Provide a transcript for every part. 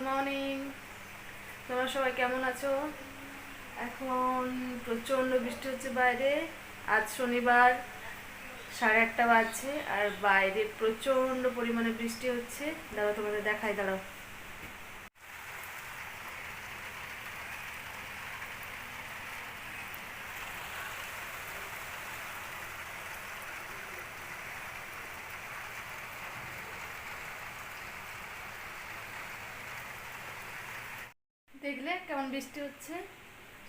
Good morning. তোমরা সবাই কেমন আছো? এখন প্রচণ্ড বৃষ্টি হচ্ছে বাইরে। আজ শনিবার, সাড়ে আটটা বাজছে, আর বাইরে প্রচণ্ড পরিমাণে বৃষ্টি হচ্ছে। দাঁড়াও, তোমাদের দেখাই, দাঁড়াও। দেখলে কেমন বৃষ্টি হচ্ছে?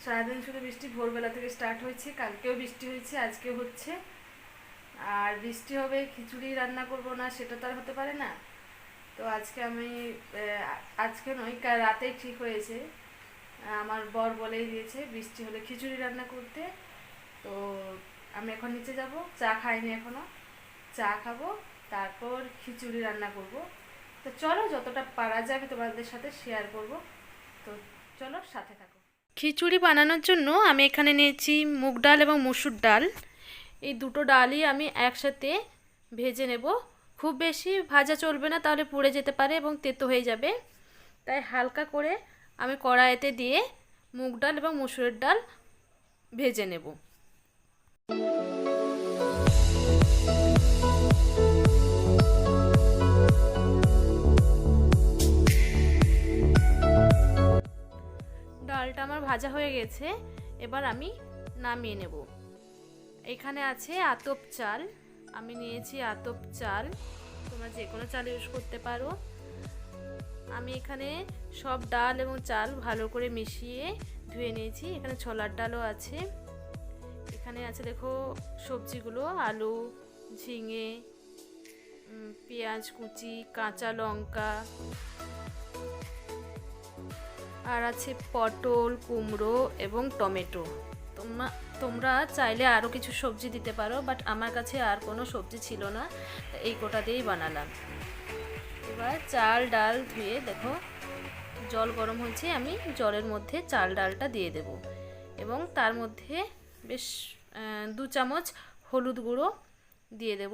সারাদিন শুধু বৃষ্টি ভোরবেলা থেকে স্টার্ট হয়েছে, কালকেও বৃষ্টি হয়েছে, আজকেও হচ্ছে। আর বৃষ্টি হবে, খিচুড়ি রান্না করব না, সেটা তো আর হতে পারে না। তো আজকে আমি আজকে নয় রাতেই ঠিক হয়েছে। আমার বর বলেই দিয়েছে, বৃষ্টি হলে খিচুড়ি রান্না করতে। তো আমি এখন নিচে যাব, চা খাইনি এখনও। চা খাব, তারপর খিচুড়ি রান্না করব। তো চলো, যতটা পারা যাবে তোমাদের সাথে শেয়ার করব। তো চলো সাথে থাকো। খিচুড়ি বানানোর জন্য আমি এখানে নিয়েছি মুগ ডাল এবং মুসুর ডাল। এই দুটো ডালই আমি একসাথে ভেজে নেব। খুব বেশি ভাজা চলবে না, তাহলে পুড়ে যেতে পারে এবং তেতো হয়ে যাবে। তাই হালকা করে আমি কড়াইতে দিয়ে মুগ ডাল এবং মুসুরের ডাল ভেজে নেব। ডালটা আমার ভাজা হয়ে গেছে, এবার আমি নামিয়ে নেব। এখানে আছে আতপ চাল, আমি নিয়েছি আতপ চাল, তোমরা যে কোনো চাল ইউজ করতে পারো। আমি এখানে সব ডাল এবং চাল ভালো করে মিশিয়ে ধুয়ে নিয়েছি, এখানে ছোলার ডালও আছে। এখানে আছে, দেখো, সবজিগুলো, আলু, ঝিঙে পেঁয়াজ কুচি, কাঁচা লঙ্কা আর আছে পটল, কুমড়ো এবং টমেটো। তোমরা তোমরা চাইলে আরও কিছু সবজি দিতে পারো বাট আমার কাছে আর কোনো সবজি ছিল না, এই কোটা দিয়েই বানালাম। এবার চাল ডাল ধুয়ে দেখো, জল গরম হয়েছে, আমি জলের মধ্যে চাল ডালটা দিয়ে দেব। এবং তার মধ্যে বেশ দু চামচ হলুদ গুঁড়ো দিয়ে দেব।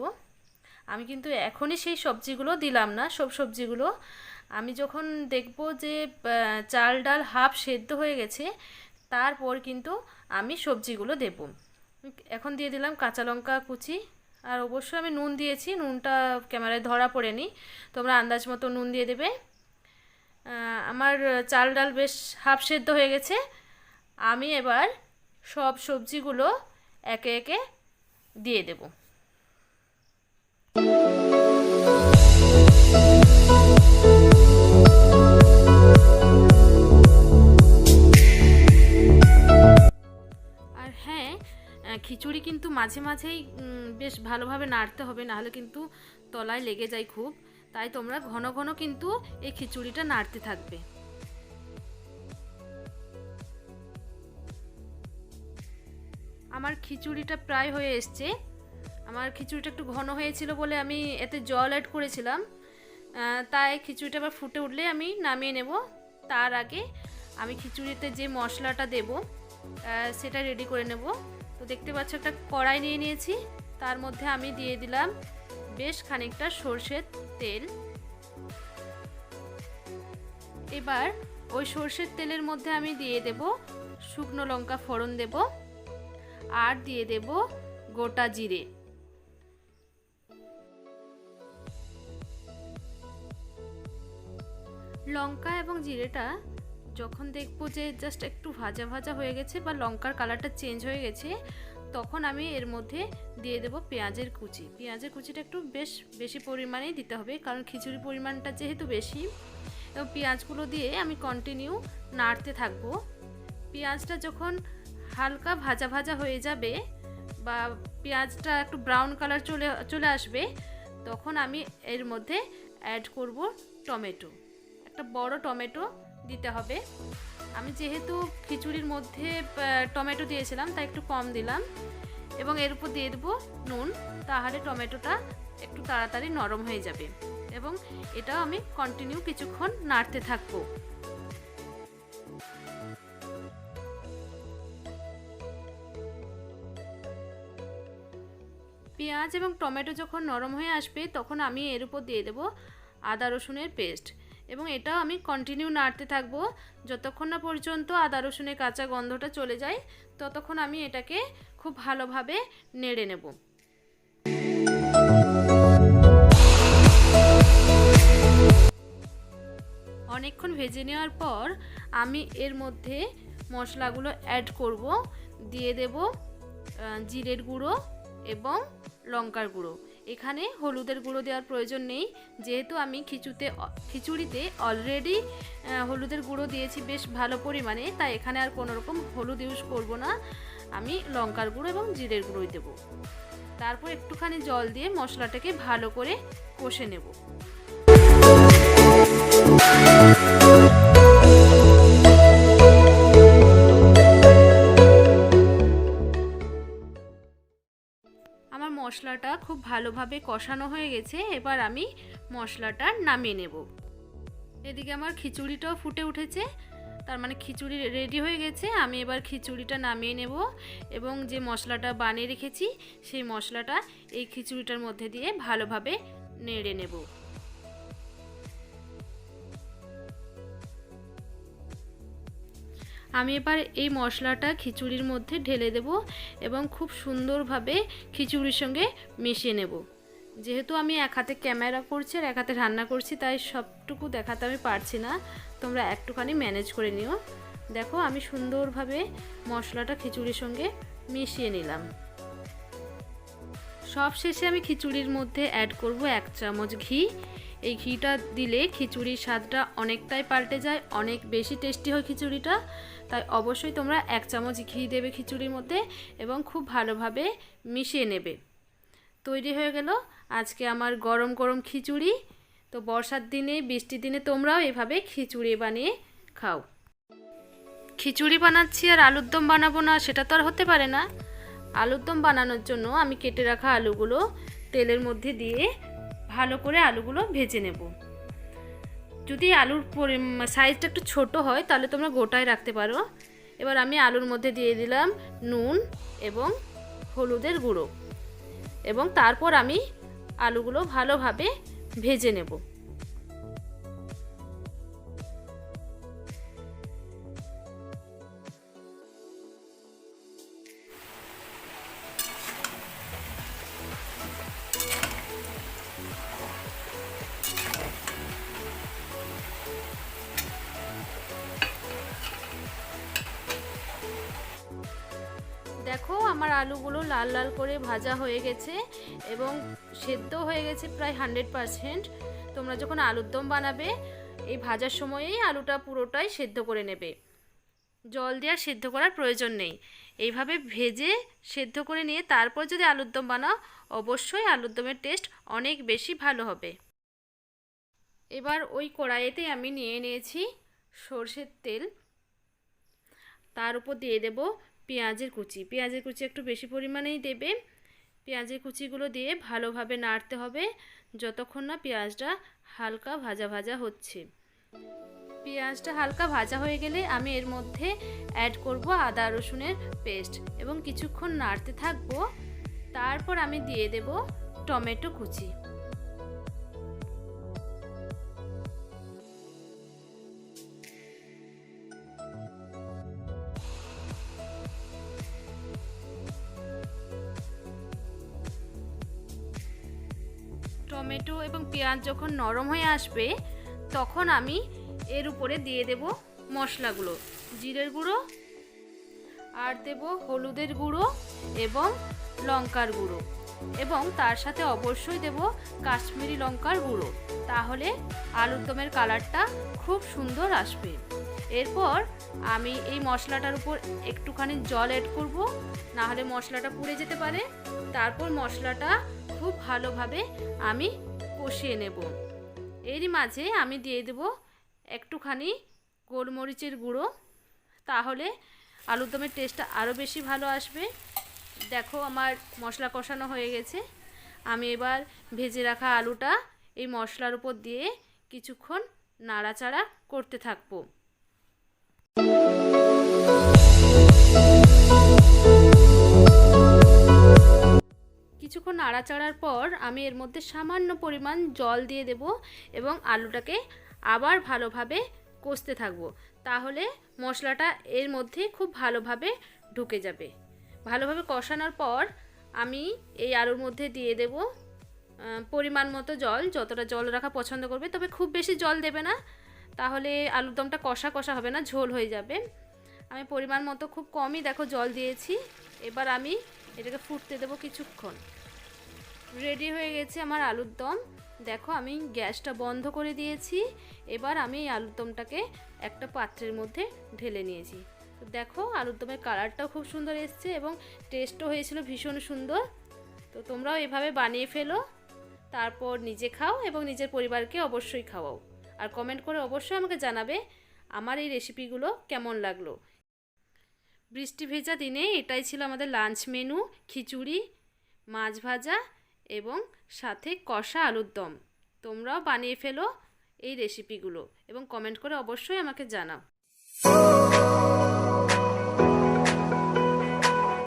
আমি কিন্তু এখনই সেই সবজিগুলো দিলাম না, সব সবজিগুলো আমি যখন দেখব যে চাল ডাল হাফ সেদ্ধ হয়ে গেছে, তারপর কিন্তু আমি সবজিগুলো দেব। এখন দিয়ে দিলাম কাঁচা লঙ্কা কুচি, আর অবশ্যই আমি নুন দিয়েছি, নুনটা ক্যামেরায় ধরা পড়েনি তোমরা আন্দাজ মতো নুন দিয়ে দেবে। আমার চাল ডাল বেশ হাফ সেদ্ধ হয়ে গেছে, আমি এবার সব সবজিগুলো একে একে দিয়ে দেবো। খিচুড়ি কিন্তু মাঝে মাঝেই বেশ ভালোভাবে নাড়তে হবে, নাহলে কিন্তু তলায় লেগে যায় খুব। তাই তোমরা ঘন ঘন কিন্তু এই খিচুড়িটা নাড়তে থাকবে। আমার খিচুড়িটা প্রায় হয়ে এসছে। আমার খিচুড়িটা একটু ঘন হয়েছিল বলে আমি এতে জল অ্যাড করেছিলাম। তাই খিচুড়িটা আবার ফুটে উঠলে আমি নামিয়ে নেব। তার আগে আমি খিচুড়িতে যে মশলাটা দেব সেটা রেডি করে নেব। দেখতে পাচ্ছ, একটা কড়াই নিয়ে নিয়েছি। তার মধ্যে আমি দিয়ে দিলাম বেশ খানিকটা সর্ষের তেল। এবার ওই সর্ষের তেলের মধ্যে আমি দিয়ে দেব শুকনো লঙ্কা ফোড়ন দেব আর দিয়ে দেব গোটা জিরে। লঙ্কা এবং জিরেটা যখন দেখব যে জাস্ট একটু ভাজা ভাজা হয়ে গেছে বা লঙ্কার কালারটা চেঞ্জ হয়ে গেছে, তখন আমি এর মধ্যে দিয়ে দেব পেঁয়াজের কুচি। পেঁয়াজের কুচিটা একটু বেশ বেশি পরিমাণেই দিতে হবে, কারণ খিচুড়ি পরিমাণটা যেহেতু বেশি এবং পেঁয়াজগুলো দিয়ে আমি কন্টিনিউ নাড়তে থাকব। পেঁয়াজটা যখন হালকা ভাজা ভাজা হয়ে যাবে বা পেঁয়াজটা একটু ব্রাউন কালার চলে চলে আসবে, তখন আমি এর মধ্যে অ্যাড করব টমেটো। একটা বড় টমেটো দিতে হবে। আমি যেহেতু খিচুড়ির মধ্যে টমেটো দিয়েছিলাম, তাই একটু কম দিলাম। এবং এর উপর দিয়ে দেবো নুন, তাহলে টমেটোটা একটু তাড়াতাড়ি নরম হয়ে যাবে। এবং এটাও আমি কন্টিনিউ কিছুক্ষণ নাড়তে থাকব। পেঁয়াজ এবং টমেটো যখন নরম হয়ে আসবে, তখন আমি এর উপর দিয়ে দেবো আদা রসুনের পেস্ট। এবং এটাও আমি কন্টিনিউ নাড়তে থাকব। যতক্ষণ না পর্যন্ত আদা রসুনের কাঁচা গন্ধটা চলে যায়, ততক্ষণ আমি এটাকে খুব ভালোভাবে নেড়ে নেব। অনেকক্ষণ ভেজে নেওয়ার পর আমি এর মধ্যে মশলাগুলো অ্যাড করব। দিয়ে দেব জিরের গুঁড়ো এবং লঙ্কার গুঁড়ো। এখানে হলুদের গুঁড়ো দেওয়ার প্রয়োজন নেই। যেহেতু আমি খিচুতে, খিচুড়িতে অলরেডি হলুদের গুঁড়ো দিয়েছি বেশ ভালো পরিমাণে, তাই এখানে আর কোনো রকম হলুদ ইউজ করব না। আমি লঙ্কার গুঁড়ো এবং জিরের গুঁড়োই দেবো। তারপর একটুখানি জল দিয়ে মশলাটাকে ভালো করে কষে নেব। মশলাটা খুব ভালোভাবে কষানো হয়ে গেছে, এবার আমি মশলাটা নামিয়ে নেব। এদিকে আমার খিচুড়িটাও ফুটে উঠেছে, তার মানে খিচুড়ি রেডি হয়ে গেছে, আমি এবার খিচুড়িটা নামিয়ে নেব এবং যে মশলাটা বানিয়ে রেখেছি, সেই মশলাটা এই খিচুড়িটার মধ্যে দিয়ে ভালোভাবে নেড়ে নেব। আমি এবার এই মশলাটা খিচুড়ির মধ্যে ঢেলে দেব এবং খুব সুন্দরভাবে খিচুড়ির সঙ্গে মিশিয়ে নেব। যেহেতু আমি এক হাতে ক্যামেরা করছি আর এক হাতে রান্না করছি, তাই সবটুকু দেখাতে আমি পারছি না। তোমরা একটুখানি ম্যানেজ করে নিও। দেখো, আমি সুন্দরভাবে মশলাটা খিচুড়ির সঙ্গে মিশিয়ে নিলাম। সব শেষে আমি খিচুড়ির মধ্যে অ্যাড করব এক চামচ ঘি। এই ঘিটা দিলে খিচুড়ির স্বাদটা অনেকটাই পাল্টে যায়, অনেক বেশি টেস্টি হয় খিচুড়িটা। তাই অবশ্যই তোমরা এক চামচ ঘি দেবে খিচুড়ির মধ্যে এবং খুব ভালোভাবে মিশিয়ে নেবে। তৈরি হয়ে গেল আজকে আমার গরম গরম খিচুড়ি। তো বর্ষার দিনে, বৃষ্টির দিনে তোমরাও এভাবে খিচুড়ি বানিয়ে খাও। খিচুড়ি বানাচ্ছি আর আলুর দম বানাবো না, সেটা তো আর হতে পারে না। আলুর দম বানানোর জন্য আমি কেটে রাখা আলুগুলো তেলের মধ্যে দিয়ে ভালো করে আলুগুলো ভেজে নেব। যদি আলুর সাইজটা একটু ছোট হয়, তাহলে তোমরা গোটায় রাখতে পারো। এবার আমি আলুর মধ্যে দিয়ে দিলাম নুন এবং হলুদের গুঁড়ো। এবং তারপর আমি আলুগুলো ভালোভাবে ভেজে নেব। আলুগুলো লাল লাল করে ভাজা হয়ে গেছে এবং সেদ্ধ হয়ে গেছে প্রায় হান্ড্রেড পারসেন্ট। তোমরা যখন আলুর দম বানাবে, এই ভাজার সময়েই আলুটা পুরোটাই সেদ্ধ করে নেবে। জল দেওয়ার সেদ্ধ করার প্রয়োজন নেই। এইভাবে ভেজে সেদ্ধ করে নিয়ে তারপর যদি আলুর দম বানাও, অবশ্যই আলুর দমের টেস্ট অনেক বেশি ভালো হবে। এবার ওই কড়াইতে আমি নিয়ে নিয়েছি সর্ষের তেল। তার উপর দিয়ে দেব পেঁয়াজের কুচি। পেঁয়াজের কুচি একটু বেশি পরিমাণেই দেবে। পেঁয়াজের কুচিগুলো দিয়ে ভালোভাবে নাড়তে হবে যতক্ষণ না পেঁয়াজটা হালকা ভাজা ভাজা হচ্ছে। পেঁয়াজটা হালকা ভাজা হয়ে গেলে আমি এর মধ্যে অ্যাড করব আদা রসুনের পেস্ট এবং কিছুক্ষণ নাড়তে থাকব। তারপর আমি দিয়ে দেব টমেটো কুচি। পেঁয়াজ যখন নরম হয়ে আসবে, তখন আমি এর উপরে দিয়ে দেব মশলাগুলো। জিরের গুঁড়ো, আর দেব হলুদের গুঁড়ো এবং লঙ্কার গুঁড়ো। এবং তার সাথে অবশ্যই দেব কাশ্মীরি লঙ্কার গুঁড়ো। তাহলে আলুর দমের কালারটা খুব সুন্দর আসবে। এরপর আমি এই মশলাটার উপর একটুখানি জল অ্যাড করব না হলে মশলাটা পুড়ে যেতে পারে। তারপর মশলাটা খুব ভালোভাবে আমি কষিয়ে নেব। এরই মাঝে আমি দিয়ে দেব একটুখানি গোলমরিচের গুঁড়ো। তাহলে আলুর দমের টেস্টটা আরও বেশি ভালো আসবে। দেখো আমার মশলা কষানো হয়ে গেছে। আমি এবার ভেজে রাখা আলুটা এই মশলার উপর দিয়ে কিছুক্ষণ নাড়াচাড়া করতে থাকব। কিছুক্ষণ নাড়াচাড়ার পর আমি এর মধ্যে সামান্য পরিমাণ জল দিয়ে দেব এবং আলুটাকে আবার ভালোভাবে কষতে থাকব। তাহলে মশলাটা এর মধ্যে খুব ভালোভাবে ঢুকে যাবে। ভালোভাবে কষানোর পর আমি এই আলুর মধ্যে দিয়ে দেব পরিমাণ মতো জল, যতটা জল রাখা পছন্দ করবে। তবে খুব বেশি জল দেবে না, তাহলে আলুর দমটা কষা কষা হবে না, ঝোল হয়ে যাবে। আমি পরিমাণ মতো খুব কমই, দেখো, জল দিয়েছি। এবার আমি এটাকে ফুটতে দেবো কিছুক্ষণ। রেডি হয়ে গেছে আমার আলুর দম। দেখো আমি গ্যাসটা বন্ধ করে দিয়েছি। এবার আমি এই আলুর দমটাকে একটা পাত্রের মধ্যে ঢেলে নিয়েছি। দেখো আলুর দমের কালারটাও খুব সুন্দর এসছে এবং টেস্টও হয়েছিল ভীষণ সুন্দর। তো তোমরাও এভাবে বানিয়ে ফেলো, তারপর নিজে খাও এবং নিজের পরিবারকে অবশ্যই খাওয়াও। আর কমেন্ট করে অবশ্যই আমাকে জানাবে আমার এই রেসিপিগুলো কেমন লাগল। বৃষ্টি ভেজা দিনে এটাই ছিল আমাদের লাঞ্চ মেনু খিচুড়ি, মাছ ভাজা এবং সাথে কষা আলুর দম। তোমরাও বানিয়ে ফেলো এই রেসিপিগুলো এবং কমেন্ট করে অবশ্যই আমাকে জানাও।